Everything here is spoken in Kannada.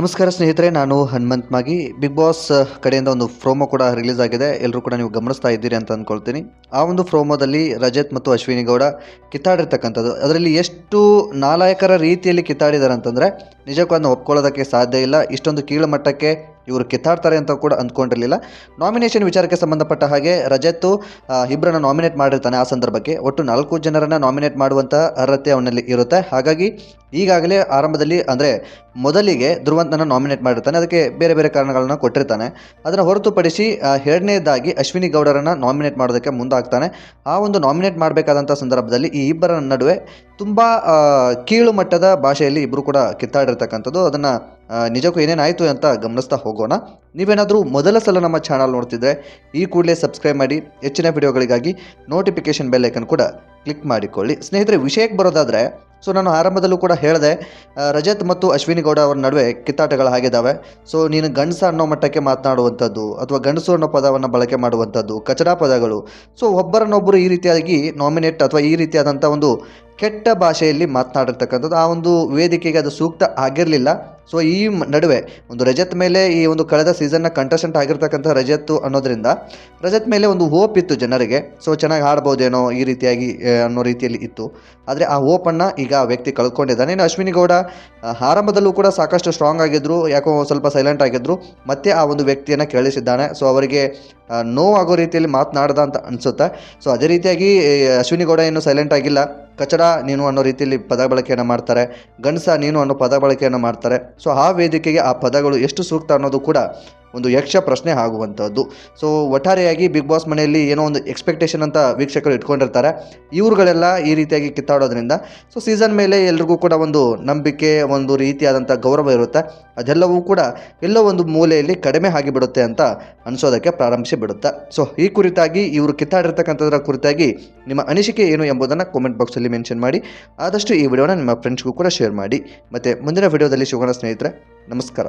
ನಮಸ್ಕಾರ ಸ್ನೇಹಿತರೆ, ನಾನು ಹನುಮಂತ್ ಮಾಗಿ. ಬಿಗ್ ಬಾಸ್ ಕಡೆಯಿಂದ ಒಂದು ಪ್ರೋಮೋ ಕೂಡ ರಿಲೀಸ್ ಆಗಿದೆ. ಎಲ್ಲರೂ ಕೂಡ ನೀವು ಗಮನಿಸ್ತಾ ಇದ್ದೀರಿ ಅಂತ ಅಂದ್ಕೊಳ್ತೀನಿ ಆ ಒಂದು ಪ್ರೋಮೋದಲ್ಲಿ ರಜತ್ ಮತ್ತು ಅಶ್ವಿನಿ ಗೌಡ ಕಿತ್ತಾಡಿರ್ತಕ್ಕಂಥದ್ದು. ಅದರಲ್ಲಿ ಎಷ್ಟು ನಾಲಾಯಕರ ರೀತಿಯಲ್ಲಿ ಕಿತ್ತಾಡಿದ್ದಾರೆ ಅಂತಂದರೆ ನಿಜಕ್ಕೂ ಅದನ್ನ ಒಪ್ಕೊಳ್ಳೋದಕ್ಕೆ ಸಾಧ್ಯ ಇಲ್ಲ. ಇಷ್ಟೊಂದು ಕೀಳು ಮಟ್ಟಕ್ಕೆ ಇವರು ಕಿತ್ತಾಡ್ತಾರೆ ಅಂತ ಕೂಡ ಅಂದ್ಕೊಂಡಿರಲಿಲ್ಲ. ನಾಮಿನೇಷನ್ ವಿಚಾರಕ್ಕೆ ಸಂಬಂಧಪಟ್ಟ ಹಾಗೆ ರಜತ್ ಇಬ್ಬರನ್ನ ನಾಮಿನೇಟ್ ಮಾಡಿರ್ತಾನೆ ಆ ಸಂದರ್ಭಕ್ಕೆ. ಒಟ್ಟು ನಾಲ್ಕು ಜನರನ್ನ ನಾಮಿನೇಟ್ ಮಾಡುವಂಥ ಅರ್ಹತೆ ಅವನಲ್ಲಿ ಇರುತ್ತೆ. ಹಾಗಾಗಿ ಈಗಾಗಲೇ ಆರಂಭದಲ್ಲಿ ಅಂದರೆ ಮೊದಲಿಗೆ ಧ್ರುವಂತನನ್ನು ನಾಮಿನೇಟ್ ಮಾಡಿರ್ತಾನೆ. ಅದಕ್ಕೆ ಬೇರೆ ಬೇರೆ ಕಾರಣಗಳನ್ನು ಕೊಟ್ಟಿರ್ತಾನೆ. ಅದನ್ನು ಹೊರತುಪಡಿಸಿ ಎರಡನೇದಾಗಿ ಅಶ್ವಿನಿ ಗೌಡರನ್ನ ನಾಮಿನೇಟ್ ಮಾಡೋದಕ್ಕೆ ಮುಂದಾಗ್ತಾನೆ. ಆ ಒಂದು ನಾಮಿನೇಟ್ ಮಾಡಬೇಕಾದಂಥ ಸಂದರ್ಭದಲ್ಲಿ ಈ ಇಬ್ಬರ ನಡುವೆ ತುಂಬ ಕೀಳು ಮಟ್ಟದ ಭಾಷೆಯಲ್ಲಿ ಇಬ್ಬರು ಕೂಡ ಕಿತ್ತಾಡಿರ್ತಕ್ಕಂಥದ್ದು. ಅದನ್ನು ನಿಜಕ್ಕೂ ಏನೇನಾಯಿತು ಅಂತ ಗಮನಿಸ್ತಾ ಹೋಗೋಣ. ನೀವೇನಾದರೂ ಮೊದಲ ಸಲ ನಮ್ಮ ಚಾನಲ್ ನೋಡ್ತಿದ್ರೆ, ಈ ಕೂಡಲೇ ಸಬ್ಸ್ಕ್ರೈಬ್ ಮಾಡಿ, ಹೆಚ್ಚಿನ ವಿಡಿಯೋಗಳಿಗಾಗಿ ನೋಟಿಫಿಕೇಷನ್ ಬೆಲ್ ಐಕನ್ ಕೂಡ ಕ್ಲಿಕ್ ಮಾಡಿಕೊಳ್ಳಿ. ಸ್ನೇಹಿತರೆ, ವಿಷಯಕ್ಕೆ ಬರೋದಾದರೆ ಸೊ ನಾನು ಆರಂಭದಲ್ಲೂ ಕೂಡ ಹೇಳಿದೆ ರಜತ್ ಮತ್ತು ಅಶ್ವಿನಿ ಗೌಡ ಅವರ ನಡುವೆ ಕಿತ್ತಾಟಗಳು ಆಗಿದ್ದಾವೆ. ಸೊ ನೀನು ಗಂಡಸ ಅನ್ನೋ ಮಟ್ಟಕ್ಕೆ ಮಾತನಾಡುವಂಥದ್ದು ಅಥವಾ ಗಂಡಸು ಅನ್ನೋ ಪದವನ್ನು ಬಳಕೆ ಮಾಡುವಂಥದ್ದು, ಕಚಡ ಪದಗಳು. ಸೊ ಒಬ್ಬರನ್ನೊಬ್ಬರು ಈ ರೀತಿಯಾಗಿ ನಾಮಿನೇಟ್ ಅಥವಾ ಈ ರೀತಿಯಾದಂಥ ಒಂದು ಕೆಟ್ಟ ಭಾಷೆಯಲ್ಲಿ ಮಾತನಾಡಿರ್ತಕ್ಕಂಥದ್ದು, ಆ ಒಂದು ವೇದಿಕೆಗೆ ಅದು ಸೂಕ್ತ ಆಗಿರಲಿಲ್ಲ. ಸೊ ಈ ನಡುವೆ ಒಂದು ರಜತ್ ಮೇಲೆ ಈ ಒಂದು ಕಳೆದ ಸೀಸನ್ನ ಕಂಟೆಸ್ಟೆಂಟ್ ಆಗಿರ್ತಕ್ಕಂಥ ರಜತ್ ಅನ್ನೋದ್ರಿಂದ ರಜತ್ ಮೇಲೆ ಒಂದು ಹೋಪ್ ಇತ್ತು ಜನರಿಗೆ. ಸೊ ಚೆನ್ನಾಗಿ ಹಾಡ್ಬೋದೇನೋ ಈ ರೀತಿಯಾಗಿ ಅನ್ನೋ ರೀತಿಯಲ್ಲಿ ಇತ್ತು. ಆದರೆ ಆ ಹೋಪನ್ನು ಈಗ ಆ ವ್ಯಕ್ತಿ ಕಳ್ಕೊಂಡಿದ್ದಾನೆ. ಇನ್ನು ಅಶ್ವಿನಿ ಗೌಡ ಆರಂಭದಲ್ಲೂ ಕೂಡ ಸಾಕಷ್ಟು ಸ್ಟ್ರಾಂಗ್ ಆಗಿದ್ರು, ಯಾಕೋ ಸ್ವಲ್ಪ ಸೈಲೆಂಟ್ ಆಗಿದ್ರು. ಮತ್ತೆ ಆ ಒಂದು ವ್ಯಕ್ತಿಯನ್ನು ಕೇಳಿಸಿದ್ದಾನೆ ಸೊ ಅವರಿಗೆ ನೋ ನೋವಾಗೋ ರೀತಿಯಲ್ಲಿ ಮಾತನಾಡ್ದ ಅಂತ ಅನಿಸುತ್ತೆ. ಸೊ ಅದೇ ರೀತಿಯಾಗಿ ಅಶ್ವಿನಿ ಗೌಡ ಏನು ಸೈಲೆಂಟ್ ಆಗಿಲ್ಲ. ಕಚಡ ನೀನು ಅನ್ನೋ ರೀತಿಯಲ್ಲಿ ಪದ ಬಳಕೆಯನ್ನು ಮಾಡ್ತಾರೆ ಗಂಡಸ ನೀನು ಅನ್ನೋ ಪದ ಬಳಕೆಯನ್ನು ಮಾಡ್ತಾರೆ. ಸೊ ಆ ವೇದಿಕೆಗೆ ಆ ಪದಗಳು ಎಷ್ಟು ಸೂಕ್ತ ಅನ್ನೋದು ಕೂಡ ಒಂದು ಯಕ್ಷ ಪ್ರಶ್ನೆ ಆಗುವಂಥದ್ದು. ಸೊ ಒಟ್ಟಾರೆಯಾಗಿ ಬಿಗ್ ಬಾಸ್ ಮನೆಯಲ್ಲಿ ಏನೋ ಒಂದು ಎಕ್ಸ್ಪೆಕ್ಟೇಷನ್ ಅಂತ ವೀಕ್ಷಕರು ಇಟ್ಕೊಂಡಿರ್ತಾರೆ. ಇವ್ರುಗಳೆಲ್ಲ ಈ ರೀತಿಯಾಗಿ ಕಿತ್ತಾಡೋದ್ರಿಂದ. ಸೊ ಸೀಸನ್ ಮೇಲೆ ಎಲ್ರಿಗೂ ಕೂಡ ಒಂದು ನಂಬಿಕೆ, ಒಂದು ರೀತಿಯಾದಂಥ ಗೌರವ ಇರುತ್ತೆ. ಅದೆಲ್ಲವೂ ಕೂಡ ಎಲ್ಲೋ ಒಂದು ಮೂಲೆಯಲ್ಲಿ ಕಡಿಮೆ ಆಗಿಬಿಡುತ್ತೆ ಅಂತ ಅನಿಸೋದಕ್ಕೆ ಪ್ರಾರಂಭಿಸಿ ಬಿಡುತ್ತೆ. ಸೊ ಈ ಕುರಿತಾಗಿ, ಇವರು ಕಿತ್ತಾಡಿರ್ತಕ್ಕಂಥದ್ರ ಕುರಿತಾಗಿ ನಿಮ್ಮ ಅನಿಸಿಕೆ ಏನು ಎಂಬುದನ್ನು ಕಾಮೆಂಟ್ ಬಾಕ್ಸಲ್ಲಿ ಮೆನ್ಷನ್ ಮಾಡಿ. ಆದಷ್ಟು ಈ ವಿಡಿಯೋನ ನಿಮ್ಮ ಫ್ರೆಂಡ್ಸ್ಗೂ ಕೂಡ ಶೇರ್ ಮಾಡಿ. ಮತ್ತು ಮುಂದಿನ ವಿಡಿಯೋದಲ್ಲಿ ಸಿಗೋಣ ಸ್ನೇಹಿತರೆ, ನಮಸ್ಕಾರ.